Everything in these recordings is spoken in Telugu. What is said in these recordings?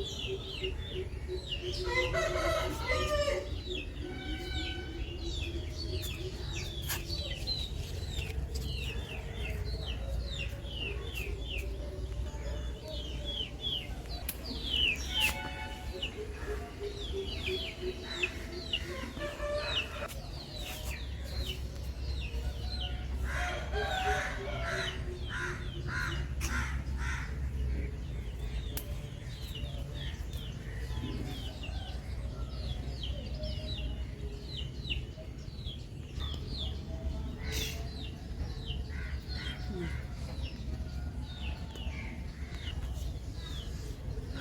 Ha ha ha!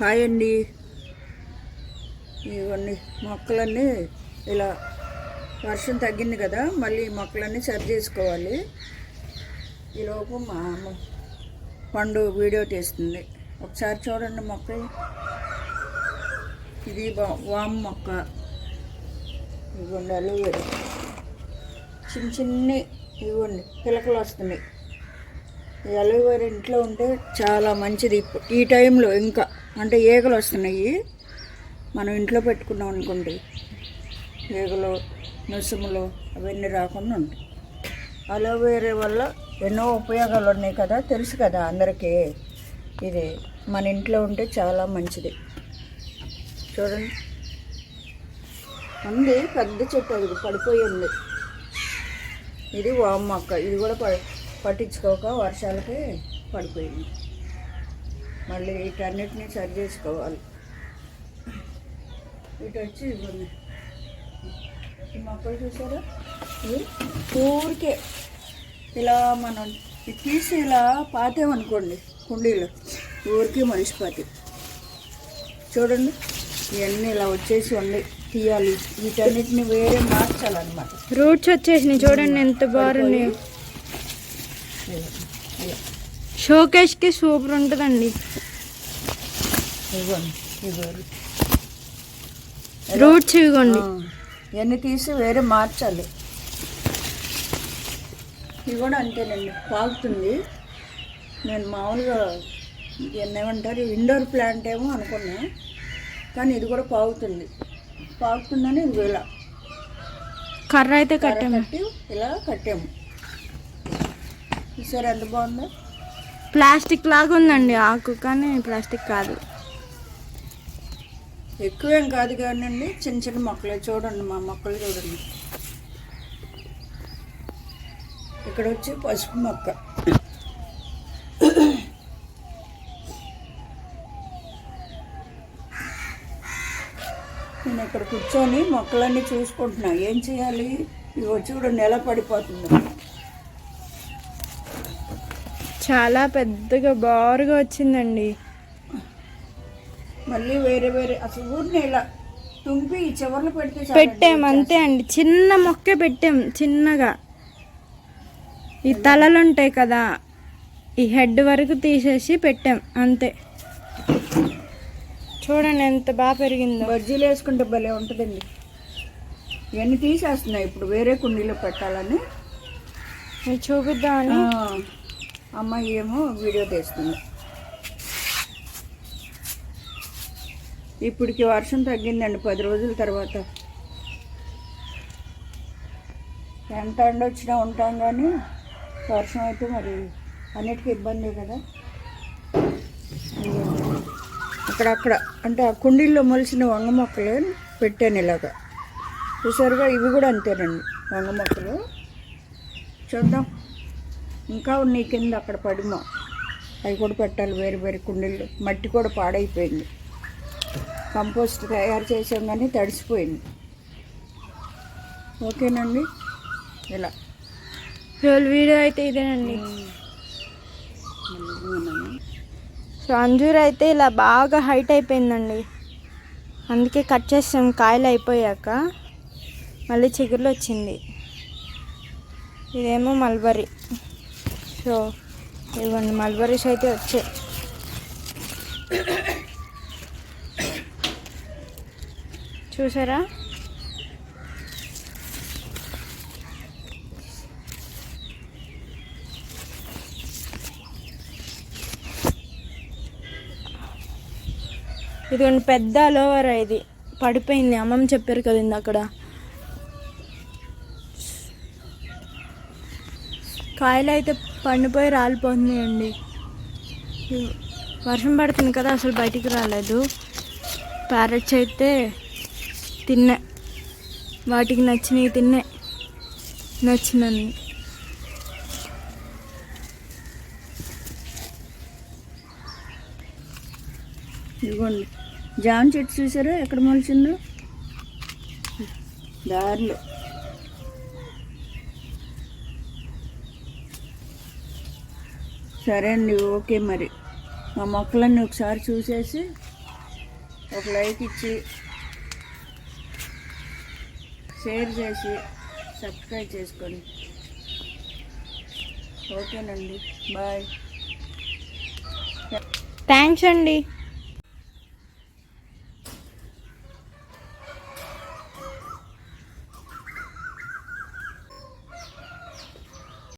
హాయ్ అండి. ఇవన్నీ మొక్కలన్నీ ఇలా వర్షం తగ్గింది కదా మళ్ళీ మొక్కలన్నీ సరి చేసుకోవాలి. ఈలోపు మా అమ్మ పండు వీడియో తీస్తుంది. ఒకసారి చూడండి మొక్క. ఇది వా- వామ్ మొక్క. ఇవ్వండి అలోవేరా చిన్న చిన్ని ఇవ్వండి. పిలకలు వస్తున్నాయి. ఈ అలోవేరా ఇంట్లో ఉంటే చాలా మంచిది. ఇప్పుడు ఈ టైంలో ఇంకా అంటే ఈగలు వస్తున్నాయి. మనం ఇంట్లో పెట్టుకున్నాం అనుకోండి ఈగలు నుసుములు అవన్నీ రాకుండా ఉంటాయి. అలోవేరా వల్ల ఎన్నో ఉపయోగాలు ఉన్నాయి కదా తెలుసు కదా అందరికీ. ఇది మన ఇంట్లో ఉంటే చాలా మంచిది. చూడండి. ఉంది పెద్ద చెట్టు అది పడిపోయి ఉంది. ఇది వామ్మక్క ఇది కూడా ప- పట్టించుకోక వర్షాలకి పడిపోయింది. మళ్ళీ వీటన్నిటిని సరి చేసుకోవాలి. ఇటు వచ్చి ఇవ్వండి. ఈ మొక్కలు చూసారా? ఇవి ఊరికే ఇలా మనం తీసి ఇలా పాతేమనుకోండి కుండీలో. ఊరికే మనిషిపోతాయి చూడండి ఇవన్నీ ఇలా వచ్చేసి ఉన్నాయి. తీయాలి. వీటన్నిటిని వేరే మార్చాలన్నమాట. రూట్స్ వచ్చేసినాయి. చూడండి ఎంత బాగున్నాయి. షోకేష్కి సూపర్ ఉంటుందండి. రూట్స్ ఇవ్వండి ఇవన్నీ తీసి వేరే మార్చాలి. ఇది కూడా అంతేనండి పాకుతుంది. నేను మామూలుగా ఏమంటారు ఇండోర్ ప్లాంట్ ఏమో అనుకున్నా కానీ ఇది కూడా పాకుతుంది. పాకుతుందని ఇది ఇలా కర్ర అయితే కట్టాము. కట్టి ఇలా కట్టాము. చూసారు ఎంత బాగుందో? ప్లాస్టిక్ లాగా ఉందండి ఆకు కానీ ప్లాస్టిక్ కాదు. ఎక్కువేం కాదు కానండి చిన్న చిన్న మొక్కలే చూడండి మా మొక్కలు చూడండి. ఇక్కడ వచ్చి పసుపు మొక్క. నేను ఇక్కడ కూర్చొని మొక్కలన్నీ చూసుకుంటున్నా. ఏం చేయాలి? ఇవి చూడండి ఎలా పడిపోతుంది. చాలా పెద్దగా బారుగా వచ్చిందండి. మళ్ళీ వేరే వేరే అసలు ఊరిని ఇలా తుంపి చివర్లు పెడితే. పెట్టాం అంతే అండి. చిన్న మొక్కే పెట్టాం చిన్నగా. ఈ తలలు ఉంటాయి కదా ఈ హెడ్ వరకు తీసేసి పెట్టాం అంతే. చూడండి ఎంత బాగా పెరిగిందో. బజ్జీలు వేసుకుంటే భలే ఉంటుందండి. ఇవన్నీ తీసేస్తున్నాయి ఇప్పుడు వేరే కుండీలో పెట్టాలని. చూపిద్దామని. అమ్మాయి ఏమో వీడియో తీస్తుంది. ఇప్పటికి వర్షం తగ్గిందండి పది రోజుల తర్వాత. ఎంత ఎండ వచ్చినా ఉంటాం కానీ వర్షం అయితే మరి అన్నిటికీ ఇబ్బందే కదా. అక్కడక్కడ అంటే ఆ కుండీల్లో మొలిసిన వంగ మొక్కలే పెట్టాను ఇలాగా. చూసారుగా ఇవి కూడా అంతేనండి వంగ మొక్కలు. చూద్దాం. ఇంకా ఉన్నాయి కింద అక్కడ పడిమో. అవి కూడా పెట్టాలి వేరు వేరు కుండీలు. మట్టి కూడా పాడైపోయింది. కంపోస్ట్ తయారు చేసాం కానీ తడిసిపోయింది. ఓకేనండి? ఇలా. వీడియో అయితే ఇదేనండి. సో అంజూర్ అయితే ఇలా బాగా హైట్ అయిపోయిందండి. అందుకే కట్ చేసాం కాయలు అయిపోయాక. మళ్ళీ చిగురులు వచ్చింది. ఇదేమో మల్బరీ. సో ఇవన్నీ మల్బరీస్ అయితే వచ్చాయి. చూసారా? ఇదిగోండి పెద్ద అలోవరా ఇది. పడిపోయింది. అమ్మమ్మ చెప్పారు కదా అక్కడ కాయలు అయితే పండిపోయి రాలిపోతున్నాయండి. వర్షం పడుతుంది కదా అసలు బయటికి రాలేదు. ప్యారెట్స్ అయితే తిన్నా. వాటికి నచ్చినవి తిన్నా. నచ్చినవి. ఇదిగోండి. జామ చెట్టు చూసారా? ఎక్కడ మొలిచిందో? దారిలో. సరే అండి ఓకే మరి. మా మొక్కలన్నీ ఒకసారి చూసేసి ఒక లైక్ ఇచ్చి షేర్ చేసి సబ్స్క్రైబ్ చేసుకోండి. ఓకేనండి బాయ్. థ్యాంక్స్ అండి.